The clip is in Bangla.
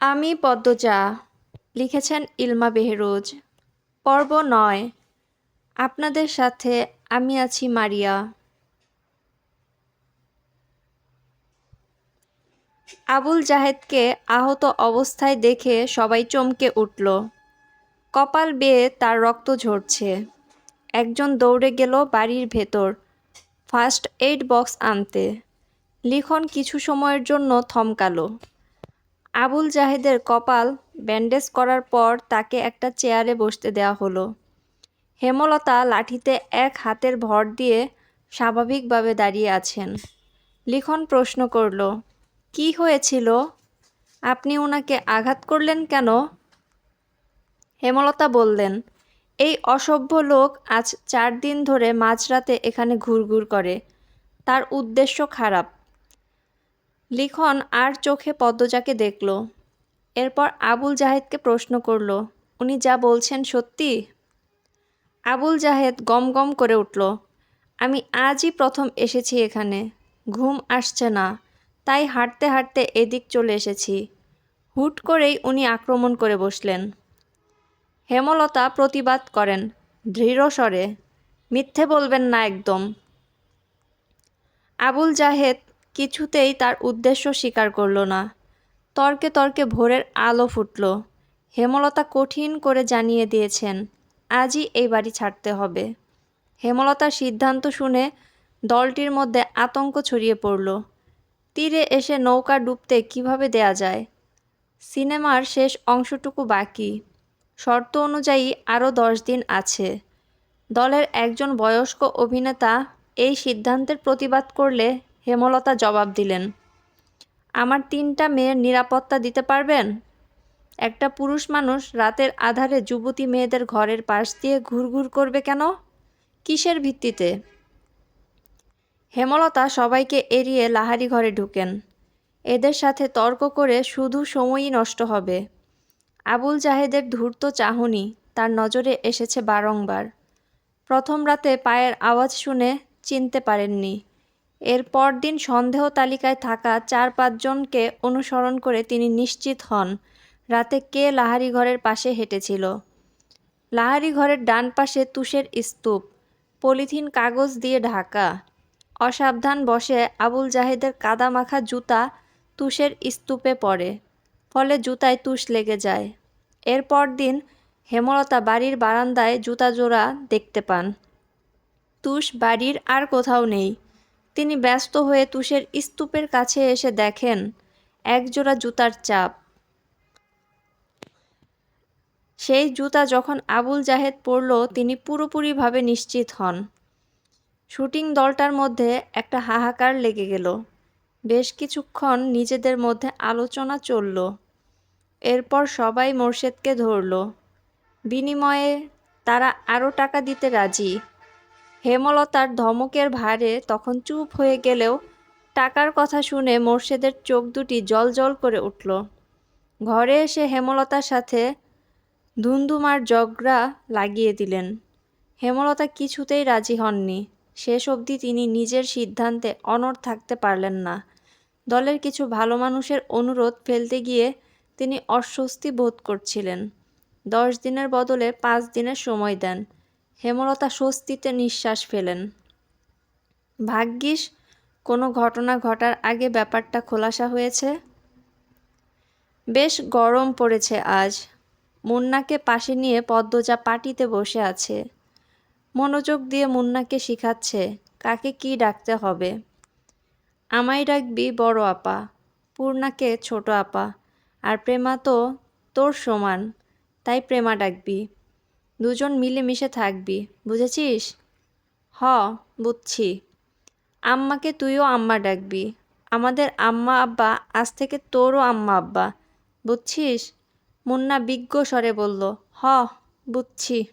আমি পদ্মজা লিখেছেন ইলমা বেহরোজ, পর্ব নয়। আপনাদের সাথে আমি আছি মারিয়া। আবুল জাহেদকে আহত অবস্থায় দেখে সবাই চমকে উঠল। কপাল বেয়ে তার রক্ত ঝরছে। একজন দৌড়ে গেল বাড়ির ভেতর, ফার্স্ট এইড বক্স আনতে। লিখন কিছু সময়ের জন্য থমকালো। আবুল জাহেদের কপাল ব্যান্ডেজ করার পর তাকে একটা চেয়ারে বসতে দেওয়া হলো। হেমলতা লাঠিতে এক হাতের ভর দিয়ে স্বাভাবিকভাবে দাঁড়িয়ে আছেন। লিখন প্রশ্ন করল, কি হয়েছিল? আপনি ওনাকে আঘাত করলেন কেন? হেমলতা বললেন, এই অসভ্য লোক আজ চার দিন ধরে মাঝরাতে এখানে ঘুরঘুর করে। তার উদ্দেশ্য খারাপ। লিখন আর চোখে পদ্মজাকে দেখল। এরপর আবুল জাহেদকে প্রশ্ন করল, উনি যা বলছেন সত্যি? আবুল জাহেদ গম গম করে উঠল, আমি আজই প্রথম এসেছি এখানে, ঘুম আসছে না, তাই হাঁটতে হাঁটতে এদিক চলে এসেছি। হুট করেই উনি আক্রমণ করে বসলেন। হেমলতা প্রতিবাদ করেন, দৃঢ় স্বরে, মিথ্যে বলবেন না একদম। আবুল জাহেদ কিছুতেই তার উদ্দেশ্য স্বীকার করল না। তর্কে তর্কে ভোরের আলো ফুটল। হেমলতা কঠিন করে জানিয়ে দিয়েছেন, আজই এই বাড়ি ছাড়তে হবে। হেমলতার সিদ্ধান্ত শুনে দলটির মধ্যে আতঙ্ক ছড়িয়ে পড়ল। তীরে এসে নৌকা ডুবতে কীভাবে দেয়া যায়? সিনেমার শেষ অংশটুকু বাকি। শর্ত অনুযায়ী আরও দশ দিন আছে। দলের একজন বয়স্ক অভিনেতা এই সিদ্ধান্তের প্রতিবাদ করলে হেমলতা জবাব দিলেন, আমার তিনটা মেয়ের নিরাপত্তা দিতে পারবেন? একটা পুরুষ মানুষ রাতের আধারে যুবতী মেয়েদের ঘরের পাশ দিয়ে ঘুরঘুর করবে কেন? কিসের ভিত্তিতে? হেমলতা সবাইকে এড়িয়ে লাহারি ঘরে ঢুকেন। এদের সাথে তর্ক করে শুধু সময়ই নষ্ট হবে। আবুল জাহেদের ধূর্ত চাহনি তার নজরে এসেছে বারংবার। প্রথম রাতে পায়ের আওয়াজ শুনে চিনতে পারেননি। এর পরদিন সন্দেহ তালিকায় থাকা চার পাঁচজনকে অনুসরণ করে তিনি নিশ্চিত হন, রাতে কে লাহারি ঘরের পাশে হেঁটেছিল। লাহারি ঘরের ডান পাশে তুষের স্তূপ, পলিথিন কাগজ দিয়ে ঢাকা। অসাবধান বসে আবুল জাহেদের কাদা মাখা জুতা তুষের স্তূপে পড়ে, ফলে জুতায় তুষ লেগে যায়। এরপর দিন হেমলতা বাড়ির বারান্দায় জুতা জোড়া দেখতে পান। তুষ বাড়ির আর কোথাও নেই তিনি ব্যস্ত হয়ে তুষের স্তূপের কাছে এসে দেখেন একজোড়া জুতার চাপ। সেই জুতা যখন আবুল জাহেদ পরল, তিনি পুরোপুরিভাবে নিশ্চিত হন। শুটিং দলটার মধ্যে একটা হাহাকার লেগে গেল। বেশ কিছুক্ষণ নিজেদের মধ্যে আলোচনা চলল। এরপর সবাই মোর্শেদকে ধরল। বিনিময়ে তারা আরও টাকা দিতে রাজি। হেমলতার ধমকের ভারে তখন চুপ হয়ে গেলেও টাকার কথা শুনে মোর্শেদের চোখ দুটি জল জল করে উঠল। ঘরে এসে হেমলতার সাথে ধুন্ধুমার জগড়া লাগিয়ে দিলেন। হেমলতা কিছুতেই রাজি হননি। শেষ অবধি তিনি নিজের সিদ্ধান্তে অনড় থাকতে পারলেন না। দলের কিছু ভালো মানুষের অনুরোধ ফেলতে গিয়ে তিনি অস্বস্তি বোধ করছিলেন। দশ দিনের বদলে পাঁচ দিনের সময় দেন। হেমলতা স্বস্তিতে নিঃশ্বাস ফেলেন। ভাগ্যিস, কোনো ঘটনা ঘটার আগে ব্যাপারটা খোলাসা হয়েছে? বেশ গরম পড়েছে আজ। মুন্নাকে পাশে নিয়ে পদ্মজা পাটিতে বসে আছে। মনোযোগ দিয়ে মুন্নাকে শিখাচ্ছে, কাকে কি ডাকতে হবে। আমায় ডাকবি বড় আপা, পূর্ণাকে ছোট আপা, আর প্রেমা তো তোর সমান, তাই প্রেমা ডাকবি। দুজন মিলেমিশে থাকবি, বুঝেছিস? হ, বুঝছি। আম্মাকে তুইও আম্মা ডাকবি। আমাদের আম্মা আব্বা, আজ থেকে তোরও আম্মা আব্বা, বুঝছিস? মুন্না বিজ্ঞ স্বরে বলল, হ, বুঝছি।